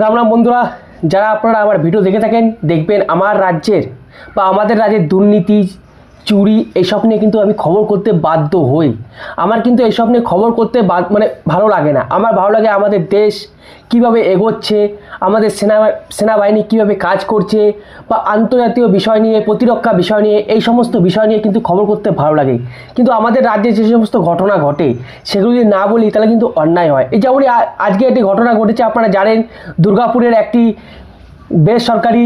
রাম রাম বন্ধুরা, যারা আপনারা আমার ভিডিও দেখে থাকেন, দেখবেন আমার রাজ্যের বা আমাদের রাজ্যের দুর্নীতি চুরি এইসব নিয়ে কিন্তু আমি খবর করতে বাধ্য হই। আমার কিন্তু এইসব নিয়ে খবর করতে মানে ভালো লাগে না। আমার ভালো লাগে আমাদের দেশ কীভাবে এগোচ্ছে, আমাদের সেনা, সেনাবাহিনী কীভাবে কাজ করছে বা আন্তর্জাতীয় বিষয় নিয়ে, প্রতিরক্ষা বিষয় নিয়ে, এই সমস্ত বিষয় নিয়ে কিন্তু খবর করতে ভালো লাগে। কিন্তু আমাদের রাজ্যে যে সমস্ত ঘটনা ঘটে, সেগুলো যদি না বলি, তাহলে কিন্তু অন্যায় হয়। এই যেমন আজকে একটি ঘটনা ঘটেছে, আপনারা জানেন, দুর্গাপুরের একটি বেসরকারি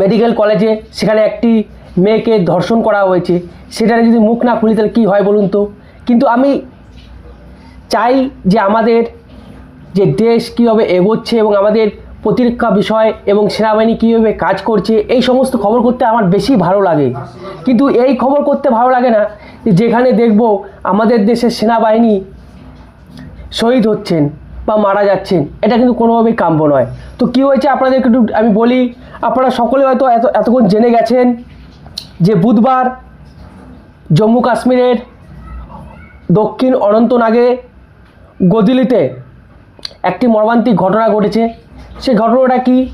মেডিকেল কলেজে সেখানে একটি মেয়েকে ধর্ষণ করা হয়েছে সেটা যদি মুখ না খুলি তাহলে কী হয় বলুন তো? কিন্তু আমি চাই যে আমাদের যে দেশ কীভাবে এগোচ্ছে এবং আমাদের প্রতিরক্ষা বিষয় এবং সেনাবাহিনী কীভাবে কাজ করছে, এই সমস্ত খবর করতে আমার বেশি ভালো লাগে। কিন্তু এই খবর করতে ভালো লাগে না যেখানে দেখব আমাদের দেশের সেনাবাহিনী শহীদ হচ্ছেন বা মারা যাচ্ছেন, এটা কিন্তু কোনোভাবেই কাম্য নয়। তো কী হয়েছে আপনাদেরকে একটু আমি বলি, আপনারা সকলে হয়তো এত, এতক্ষণ জেনে গেছেন যে বুধবার জম্মু কাশ্মীরের দক্ষিণ অনন্তনাগে গদিলিতে একটি মর্মান্তিক ঘটনা ঘটেছে। সেই ঘটনাটা কি?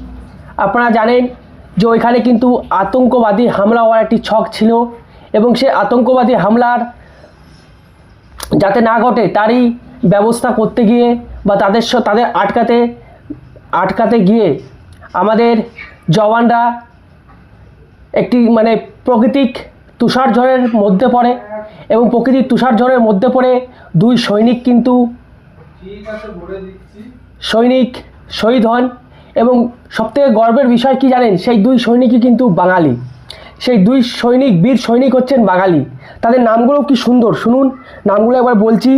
আপনারা জানেন যে ওইখানে কিন্তু আতঙ্কবাদী হামলা হওয়ার একটি ছক ছিল এবং সে আতঙ্কবাদী হামলার যাতে না ঘটে তারই ব্যবস্থা করতে গিয়ে বা তাদের স- তাদের আটকাতে আটকাতে গিয়ে আমাদের জওয়ানরা একটি মানে প্রাকৃতিক তুষার ঝড়ের মধ্যে পড়ে এবং প্রকৃতির তুষার ঝড়ের মধ্যে পড়ে দুই সৈনিক কিন্তু সৈনিক শহীদ হন এবং সবথেকে গর্বের বিষয় কি জানেন? সেই দুই সৈনিকই কিন্তু বাঙালি। সেই দুই সৈনিক, বীর সৈনিক হচ্ছেন বাঙালি। তাদের নামগুলো কি সুন্দর? শুনুন, নামগুলো একবার বলছি।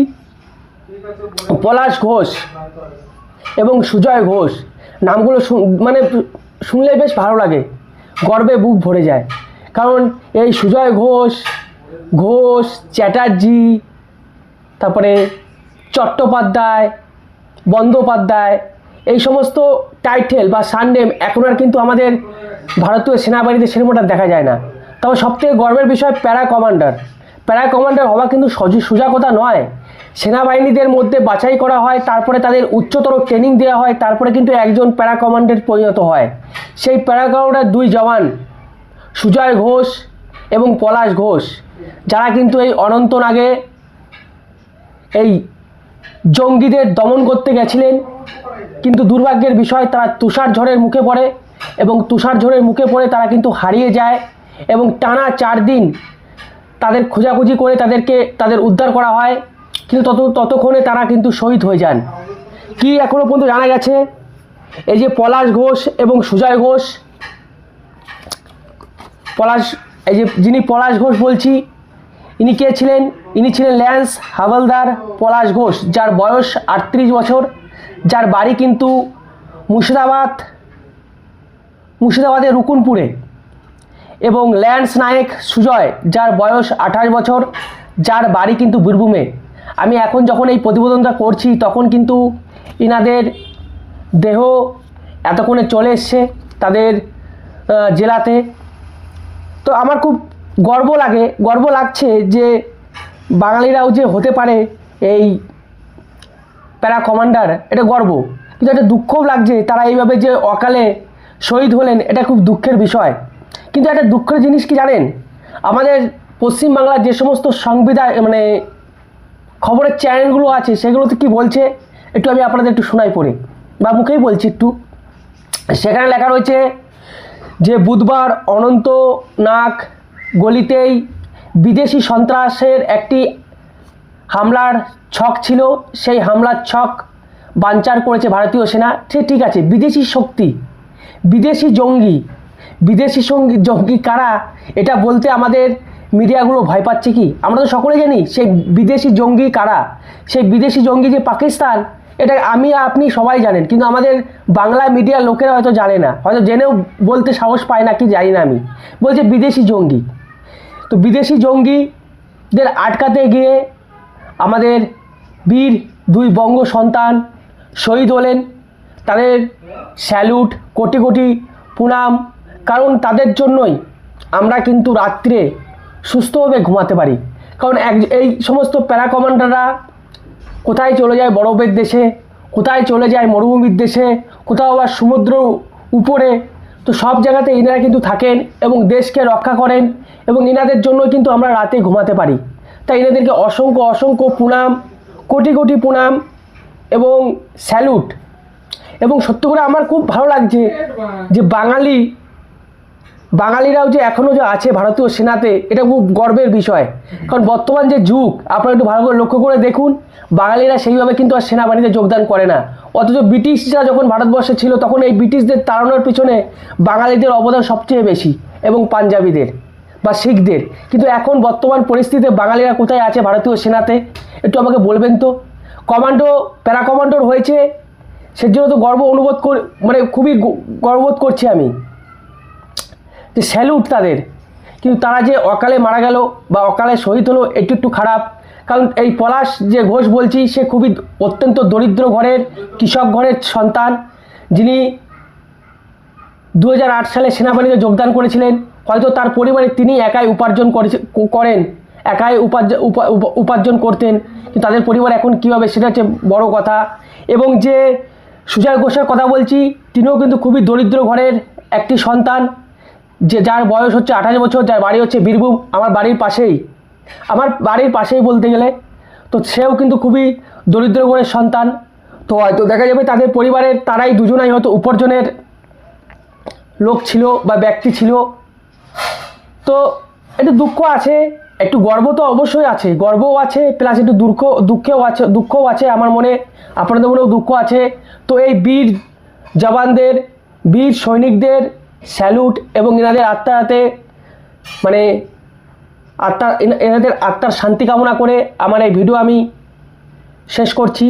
পলাশ ঘোষ এবং সুজয় ঘোষ। নামগুলো মানে শুনলে বেশ ভালো লাগে। গর্বে বুক ভরে যায়। কারণ এই সুজয় ঘোষ ঘোষ, চ্যাটার্জি, তারপরে চট্টোপাধ্যায়, বন্দ্যোপাধ্যায়, এই সমস্ত টাইটেল বা সানডেম এখন আর কিন্তু আমাদের ভারতীয় সেনাবাহিনীতে সিনেমাটা দেখা যায় না। তবে সবথেকে গর্বের বিষয় প্যারা কমান্ডার। প্যারা কমান্ডার হওয়া কিন্তু সজি কথা নয়। সেনাবাহিনীদের মধ্যে বাছাই করা হয়, তারপরে তাদের উচ্চতর ট্রেনিং দেওয়া হয়, তারপরে কিন্তু একজন প্যারা কমান্ডার পরিণত হয়। সেই প্যারা কমান্ডার দুই জওয়ান, সুজয় ঘোষ এবং পলাশ ঘোষ, যারা কিন্তু এই অনন্তনাগে এই জঙ্গিদের দমন করতে গেছিলেন। কিন্তু দুর্ভাগ্যের বিষয়, তারা তুষার ঝড়ের মুখে পড়ে এবং তুষার ঝড়ের মুখে পড়ে তারা কিন্তু হারিয়ে যায় এবং টানা চার দিন তাদের খোঁজাখুঁজি করে তাদেরকে, তাদের উদ্ধার করা হয়। কিন্তু তত, ততক্ষণে তারা কিন্তু শহীদ হয়ে যান। কি এখনও পর্যন্ত জানা গেছে? এই যে পলাশ ঘোষ এবং সুজয় ঘোষ। পলাশ, এই যে যিনি পলাশ ঘোষ বলছি, ইনি কে ছিলেন? ইনি ছিলেন ল্যান্স হাওলদার পলাশ ঘোষ, যার বয়স আটত্রিশ বছর। যার বাড়ি কিন্তু মুর্শিদাবাদ, মুর্শিদাবাদের রুকুনপুরে। এবং ল্যান্স নায়েক সুজয়, যার বয়স আঠাশ বছর, যার বাড়ি কিন্তু বীরভূমে। আমি এখন যখন এই প্রতিবেদনটা করছি, তখন কিন্তু ইনাদের দেহ এতক্ষণে চলে এসছে তাদের জেলাতে। তো আমার খুব গর্ব লাগে, গর্ব লাগছে যে বাঙালিরাও যে হতে পারে এই প্যারা কমান্ডার, এটা গর্ব। কিন্তু একটা দুঃখও লাগছে তারা এইভাবে যে অকালে শহীদ হলেন, এটা খুব দুঃখের বিষয়। কিন্তু একটা দুঃখের জিনিস কি জানেন? আমাদের পশ্চিমবাংলার যে সমস্ত সংবিধান মানে খবরের চ্যানেলগুলো আছে, সেগুলোতে কি বলছে? একটু আমি আপনাদের একটু শোনাই পড়ে। বা মুখেই বলছি একটু। সেখানে লেখা রয়েছে যে বুধবার অনন্ত অনন্তনাগ গলিতেই বিদেশি সন্ত্রাসের একটি হামলার ছক ছিল। সেই হামলার ছক বাঞ্চার করেছে ভারতীয় সেনা। সে ঠিক আছে, বিদেশি শক্তি, বিদেশি জঙ্গি বিদেশি সঙ্গী জঙ্গি কারা? এটা বলতে আমাদের মিডিয়াগুলো ভয় পাচ্ছে কি? আমরা তো সকলে জানি সেই বিদেশি জঙ্গি কারা? সেই বিদেশি জঙ্গি যে পাকিস্তান, এটা আমি আপনি সবাই জানেন, কিন্তু আমাদের বাংলা মিডিয়ার লোকেরা হয়তো জানে না। হয়তো জেনেও বলতে সাহস পায় না, কি জানি না আমি। বলছে বিদেশি জঙ্গি। তো বিদেশি জঙ্গিদের আটকাতে গিয়ে আমাদের বীর দুই বঙ্গ সন্তান শহীদ হলেন। তাদের স্যালুট, কোটি কোটি প্রণাম কারণ তাদের জন্যই আমরা কিন্তু রাত্রে সুস্থভাবে ঘুমাতে পারি। কারণ এক এই সমস্ত প্যারা কমান্ডাররা কোথায় চলে যায় বরফের দেশে, কোথায় চলে যায় মরুভূমির দেশে, কোথাও আবার সমুদ্র উপরে, তো সব জায়গাতে এনারা কিন্তু থাকেন এবং দেশকে রক্ষা করেন এবং এনাদের জন্য কিন্তু আমরা রাতে ঘুমাতে পারি। তাই এনাদেরকে অসংখ্য অসংখ্য প্রণাম, কোটি কোটি প্রণাম এবং স্যালুট। এবং সত্য করে আমার খুব ভালো লাগছে যে বাঙালি বাঙালিরাও যে এখনও যে আছে ভারতীয় সেনাতে, এটা খুব গর্বের বিষয়। কারণ বর্তমান যে যুগ, আপনারা একটু ভালো করে লক্ষ্য করে দেখুন, বাঙালিরা সেইভাবে কিন্তু আর সেনাবাহিনীতে যোগদান করে না। অথচ ব্রিটিশরা যখন ভারতবর্ষে ছিল, তখন এই ব্রিটিশদের তাড়ানোর পিছনে বাঙালিদের অবদান সবচেয়ে বেশি, এবং পাঞ্জাবিদের বা শিখদের। কিন্তু এখন বর্তমান পরিস্থিতিতে বাঙালিরা কোথায় আছে ভারতীয় সেনাতে, একটু আমাকে বলবেন তো? কমান্ডো প্যারা কমান্ডোর হয়েছে, সেজন্য তো গর্ব অনুবোধ কর মানে খুবই গর্ববোধ করছি আমি। যে স্যালুট তাদের। কিন্তু তারা যে অকালে মারা গেল বা অকালে শহীদ হলো একটু একটু খারাপ। কারণ এই পলাশ যে ঘোষ বলছি, সে খুবই অত্যন্ত দরিদ্র ঘরের কৃষক ঘরের সন্তান। যিনি দু হাজার আট সালে সেনাবাহিনীতে যোগদান করেছিলেন। হয়তো তার পরিবারে তিনি একাই উপার্জন করেন, একাই উপার্জন উপা- উপা- উপার্জন করতেন। কিন্তু তাদের পরিবার এখন কী হবে, সেটা হচ্ছে বড় কথা। এবং যে সুজয় ঘোষের কথা বলছি, তিনিও কিন্তু খুবই দরিদ্র ঘরের একটি সন্তান। যে যার বয়স হচ্ছে আঠাশ বছর, যার বাড়ি হচ্ছে বীরভূম, আমার বাড়ির পাশেই। আমার বাড়ির পাশেই বলতে গেলে, তো সেও কিন্তু খুবই দরিদ্র ঘরের সন্তান। তো হয়তো দেখা যাবে তাদের পরিবারের তারাই দুজনাই হয়তো উপার্জনের লোক ছিল বা ব্যক্তি ছিল। তো একটু দুঃখ আছে, একটু গর্ব তো অবশ্যই আছে, গর্বও আছে প্লাস একটু দুঃখ, দুঃখেও আছে, দুঃখও আছে আমার মনে, আপনাদের মনেও দুঃখ আছে। তো এই বীর জওয়ানদের, বীর সৈনিকদের স্যালুট এবং এনাদের আত্মার হাতে মানে আত্মা এনা- এনাদের আত্মার শান্তি কামনা করে আমার এই ভিডিও আমি শেষ করছি।